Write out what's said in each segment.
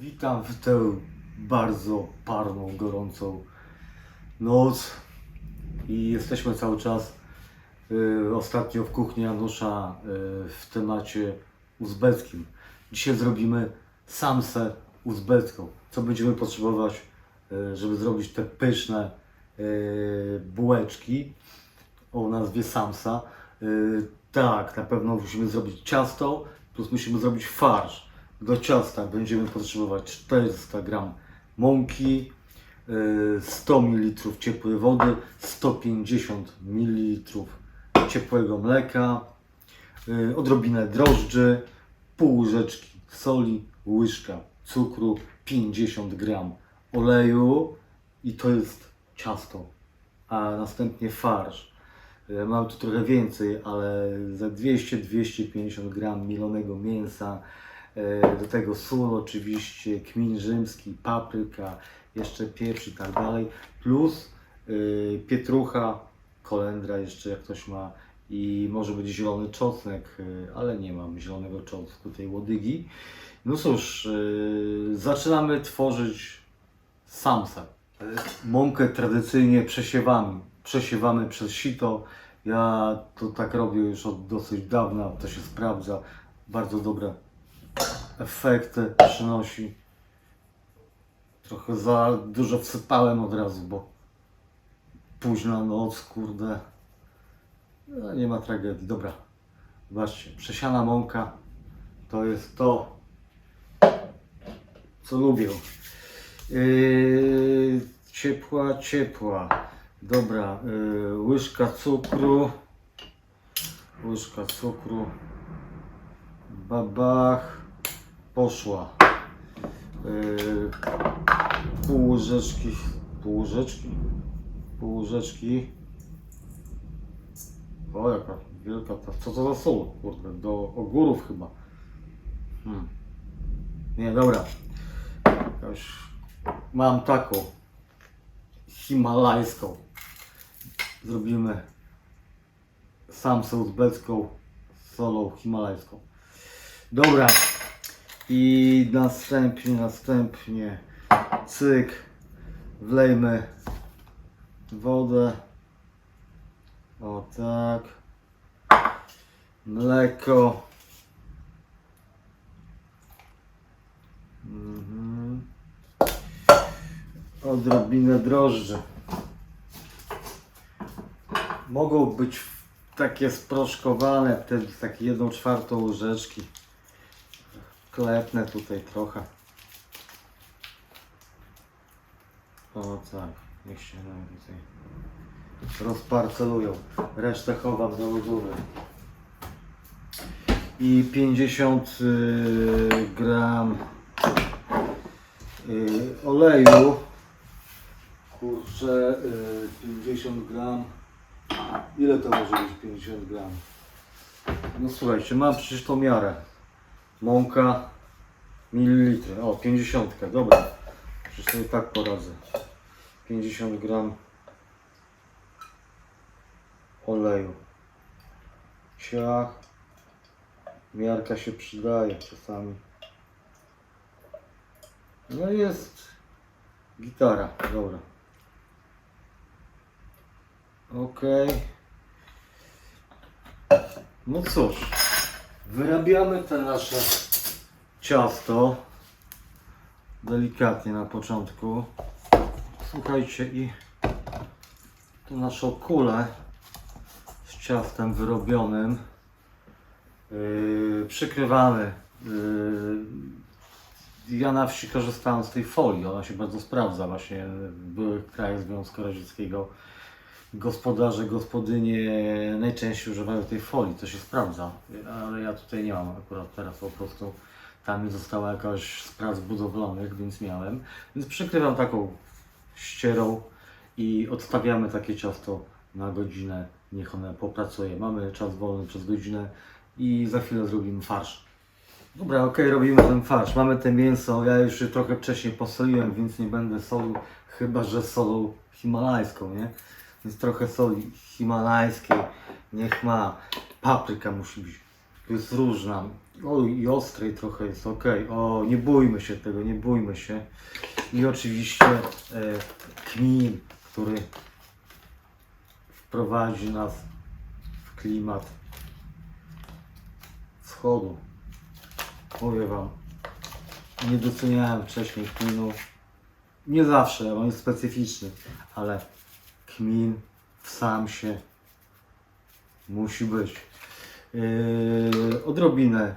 Witam w tę bardzo parną, gorącą noc i jesteśmy cały czas y, ostatnio w kuchni Janusza y, w temacie uzbeckim. Dzisiaj zrobimy samsę uzbecką. Co będziemy potrzebować, y, żeby zrobić te pyszne y, bułeczki o nazwie samsa. Y, tak, na pewno musimy zrobić ciasto, plus musimy zrobić farsz. Do ciasta będziemy potrzebować 400 gram mąki, y, 100 ml ciepłej wody, 150 ml ciepłego mleka, y, odrobinę drożdży, pół łyżeczki soli, łyżka cukru, 50 gram oleju i to jest ciasto, a następnie farsz. E, Mam tu trochę więcej, ale za 200-250 gram mielonego mięsa, do tego sól oczywiście, kmin rzymski, papryka, jeszcze pieprz i tak dalej, plus y, pietrucha, kolendra jeszcze jak ktoś ma i może być zielony czosnek, y, ale nie mam zielonego czosnku, tej łodygi. No cóż, zaczynamy tworzyć samsa. Mąkę tradycyjnie przesiewamy. Przesiewamy przez sito. Ja to tak robię już od dosyć dawna, to się sprawdza. Bardzo dobre efekty przynosi. Trochę za dużo wsypałem od razu, bo późna noc, kurde. No, nie ma tragedii. Dobra, zobaczcie, przesiana mąka to jest to, co lubię. Yy, ciepła, ciepła. Dobra, yy, łyżka cukru. Łyżka cukru. Babach. Poszła. Yy, pół łyżeczki. Pół łyżeczki. Pół łyżeczki. O, jaka wielka ta. Co to za sól? Kurde, do ogórów chyba. Hmm. Nie, dobra. Jakaś mam taką himalajską. Zrobimy uzbecką z solą himalajską. Dobra. I następnie, następnie cyk. Wlejmy wodę. O tak. Mleko. Mhm odrobinę drożdży. Mogą być takie sproszkowane, wtedy takie jedną czwartą łyżeczki. Klepnę tutaj trochę. O tak, niech się nam tutaj rozparcelują. Resztę chowam do lodówy. I 50 y, gram y, oleju. Kurczę, y, 50 gram. Ile to może być 50 gram? No słuchajcie, mam przecież tą miarę. Mąka, mililitry. O, 50, dobra. Przecież sobie tak poradzę. 50 gram oleju. Ciach. Miarka się przydaje czasami. No jest gitara, dobra. Okej. No cóż, wyrabiamy te nasze ciasto delikatnie na początku. Słuchajcie i tu naszą kulę z ciastem wyrobionym yy, przykrywamy. Yy, ja na wsi korzystałem z tej folii, ona się bardzo sprawdza właśnie w byłych krajach Związku Radzieckiego. Gospodarze, gospodynie najczęściej używają tej folii, to się sprawdza, ale ja tutaj nie mam akurat teraz po prostu. Tam mi została jakaś z prac budowlanych, więc miałem. Więc przykrywam taką ścierą i odstawiamy takie ciasto na godzinę, niech one popracuje. Mamy czas wolny przez godzinę i za chwilę zrobimy farsz. Dobra, ok, robimy ten farsz. Mamy te mięso, ja już je trochę wcześniej posoliłem, więc nie będę solił, chyba że solą himalajską, nie? Więc trochę soli himalajskiej, niech ma. Papryka musi być jest różna. O, i ostrej trochę jest, ok. O, nie bójmy się tego, nie bójmy się. I oczywiście e, kmin, który wprowadzi nas w klimat wschodu. Mówię Wam, nie doceniałem wcześniej kminu. Nie zawsze, on jest specyficzny, ale kmin w sam się musi być. Yy, odrobinę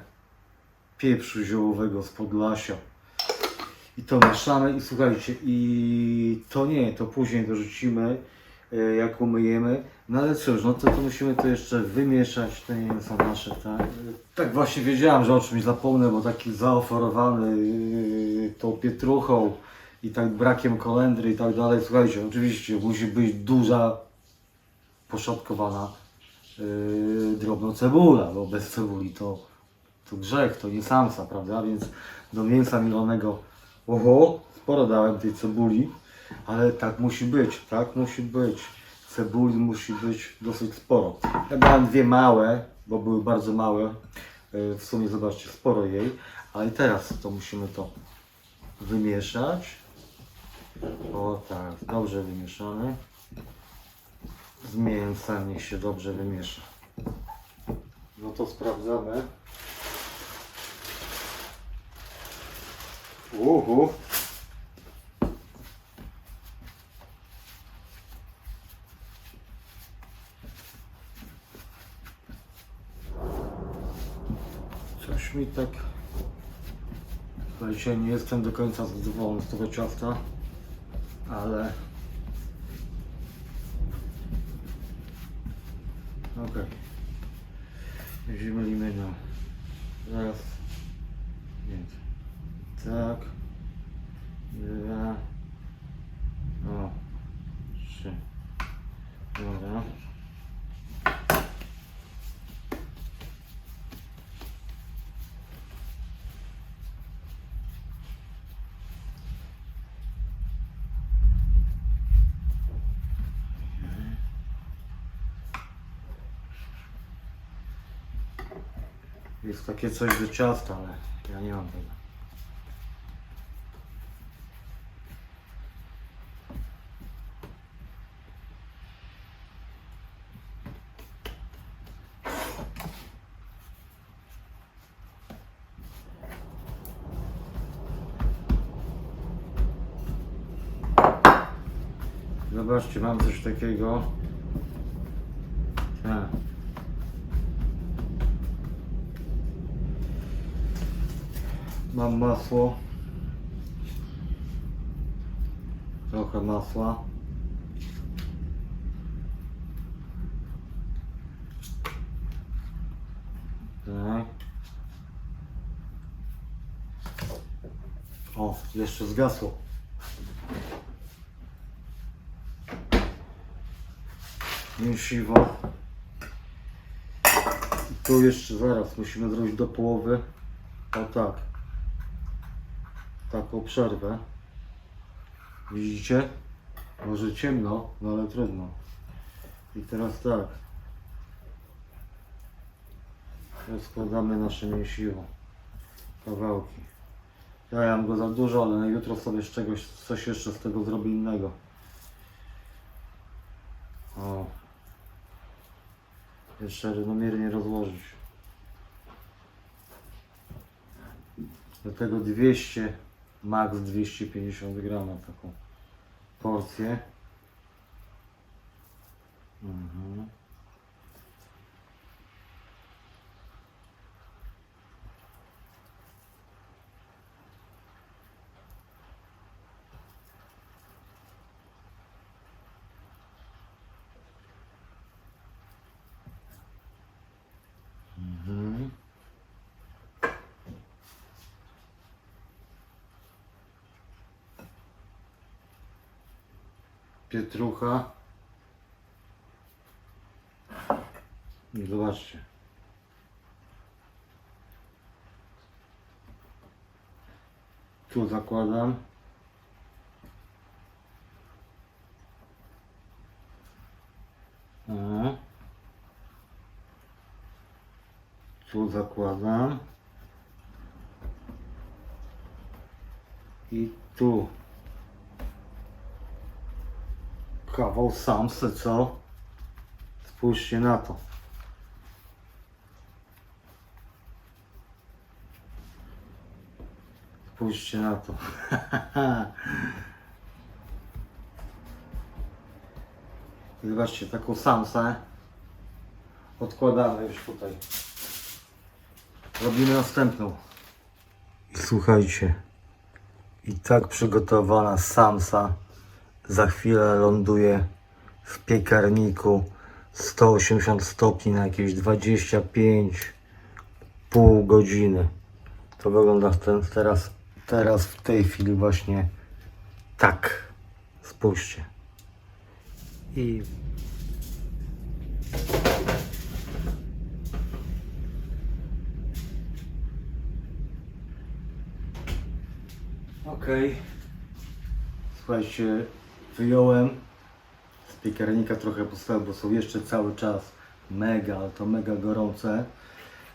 pieprzu ziołowego z Podlasia. I to mieszamy i słuchajcie, i to nie, to później dorzucimy, yy, jak umyjemy. No ale cóż, no to, to musimy to jeszcze wymieszać, te mięsa nasze, tak? Tak właśnie wiedziałem, że o czymś zapomnę, bo taki zaoferowany yy, tą pietruchą i tak brakiem kolendry i tak dalej. Słuchajcie, oczywiście musi być duża, poszatkowana yy, cebula, bo bez cebuli to, to grzech, to nie samsa, prawda? Więc do mięsa milonego, oho, sporo dałem tej cebuli, ale tak musi być, tak musi być. Cebuli musi być dosyć sporo. Ja dałem dwie małe, bo były bardzo małe. Yy, W sumie zobaczcie, sporo jej. Ale teraz to musimy to wymieszać. O tak, dobrze wymieszane. Z mięsem niech się dobrze wymiesza. No to sprawdzamy. Uhu. Coś mi tak... Słuchajcie, nie jestem do końca zadowolony z tego ciasta, ale... Okej. Ziemlimy na raz, więc tak, dwa, o, trzy. Dobra. Jest takie coś do ciasta, ale ja nie mam tego. Zobaczcie, mam coś takiego. Mam masło. Trochę masła. Tak. O, jeszcze zgasło. Mięsiwo. Tu jeszcze zaraz musimy zrobić do połowy. O tak taką przerwę. Widzicie? Może ciemno, no ale trudno. I teraz tak. Rozkładamy nasze mięsiwo. Kawałki. Ja mam go za dużo, ale na jutro sobie z czegoś, coś jeszcze z tego zrobię innego. O. Jeszcze równomiernie rozłożyć. Do tego 200, max 250 gram taką porcję. Mhm. Pietrucha. I zobaczcie. Tu zakładam. O. Tu zakładam. I tu. Kawał samsy, co? Spójrzcie na to. Spójrzcie na to. Zobaczcie, taką samsę odkładamy już tutaj. Robimy następną. Słuchajcie, i tak przygotowana samsa za chwilę ląduje w piekarniku 180 stopni na jakieś 25 pół godziny. To wygląda ten, teraz, teraz w tej chwili właśnie tak. Spójrzcie. I Okej. Słuchajcie, wyjąłem z piekarnika trochę postawy, bo są jeszcze cały czas mega, to mega gorące.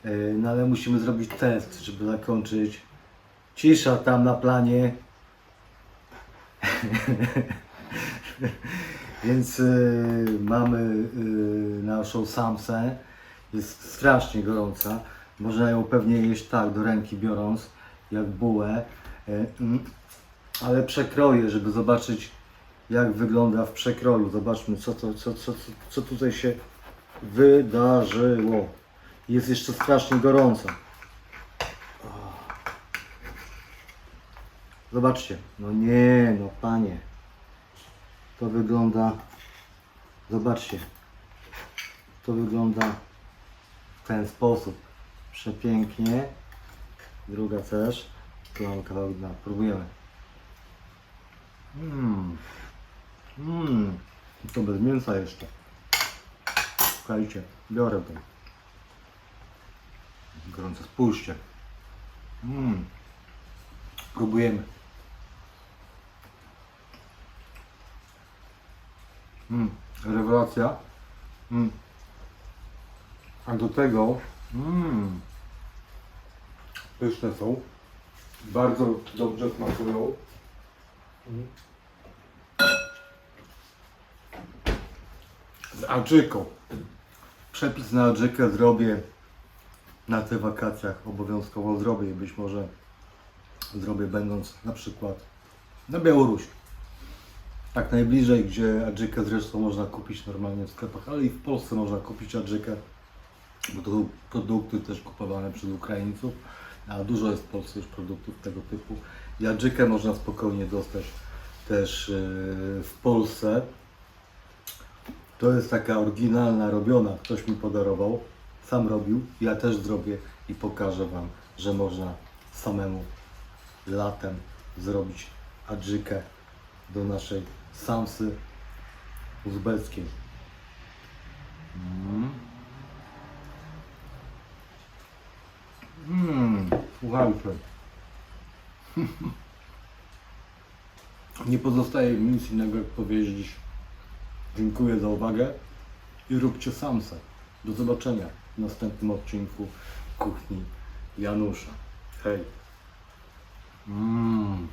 Yy, No ale musimy zrobić test, żeby zakończyć. Cisza tam na planie. Więc yy, mamy yy, naszą samsę. Jest strasznie gorąca. Można ją pewnie jeść tak, do ręki biorąc, jak bułę. Yy, mm, ale przekroję, żeby zobaczyć jak wygląda w przekroju. Zobaczmy co, to, co, co, co, tutaj się wydarzyło. Jest jeszcze strasznie gorąco. Zobaczcie. No nie, no panie. To wygląda. Zobaczcie. To wygląda w ten sposób. Przepięknie. Druga też. Tu mam kawałek dna. Próbujemy. Mmm. Mmm. To bez mięsa jeszcze. Słuchajcie, biorę to. Gorąco, spójrzcie. Mmm. Próbujemy. Mmm. Rewelacja. Mmm. A do tego mmm. Pyszne są. Bardzo dobrze smakują. Z adżyką. Przepis na adżykę zrobię na tych wakacjach. Obowiązkowo zrobię i być może zrobię będąc na przykład na Białorusi. Tak najbliżej, gdzie adżykę zresztą można kupić normalnie w sklepach, ale i w Polsce można kupić adżykę, bo to są produkty też kupowane przez Ukraińców, a dużo jest w Polsce już produktów tego typu. I adżykę można spokojnie dostać też yy, w Polsce. To jest taka oryginalna, robiona, ktoś mi podarował, sam robił, ja też zrobię i pokażę Wam, że można samemu latem zrobić adżykę do naszej samsy uzbeckiej. Mm. Mm, słuchajcie. Nie pozostaje mi nic innego jak powiedzieć dziękuję za uwagę i róbcie samse. Do zobaczenia w następnym odcinku kuchni Janusza. Hej. Mm.